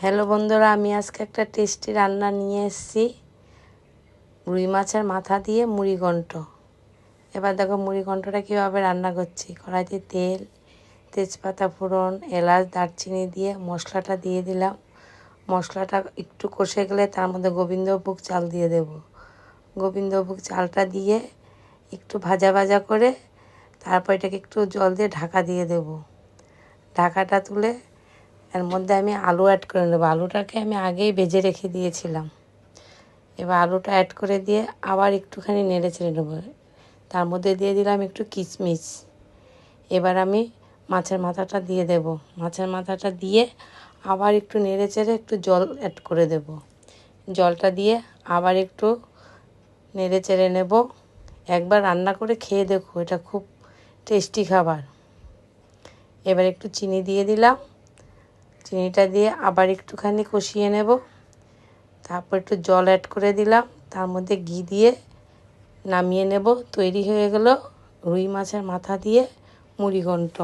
Hello বন্ধুরা, আমি আজকে একটা টেস্টি রান্না নিয়ে এসেছি। রুই মাছের মাথা দিয়ে মুড়ি ঘন্ট। এবার দেখো মুড়ি ঘন্টটা কীভাবে রান্না করছি। কড়াইতে তেল, তেজপাতা ফোড়ন, এলাচ, দারচিনি দিয়ে মশলাটা দিয়ে দিলাম। মশলাটা একটু কষে গেলে তার মধ্যে গোবিন্দভোগ চাল দিয়ে দেব। গোবিন্দভোগ চালটা দিয়ে একটু ভাজা ভাজা করে তারপর এটাকে একটু জল দিয়ে ঢাকা দিয়ে দেব। ঢাকাটা তুলে এর মধ্যে আমি আলু অ্যাড করে নেব। আলুটাকে আমি আগেই ভেজে রেখে দিয়েছিলাম। এবার আলুটা অ্যাড করে দিয়ে আবার একটুখানি নেড়ে চেড়ে নেব। তার মধ্যে দিয়ে দিলাম একটু কিশমিশ। এবার আমি মাছের মাথাটা দিয়ে দেব। মাছের মাথাটা দিয়ে আবার একটু নেড়ে চেড়ে একটু জল অ্যাড করে দেব। জলটা দিয়ে আবার একটু নেড়ে চেড়ে নেব। একবার রান্না করে খেয়ে দেখো, এটা খুব টেস্টি খাবার। এবার একটু চিনি দিয়ে দিলাম। চিনিটা দিয়ে আবার একটুখানি কষিয়ে নেব। তারপর একটু জল অ্যাড করে দিলাম। তার মধ্যে ঘি দিয়ে নামিয়ে নেব। তৈরি হয়ে গেল রুই মাছের মাথা দিয়ে মুড়ি ঘন্ট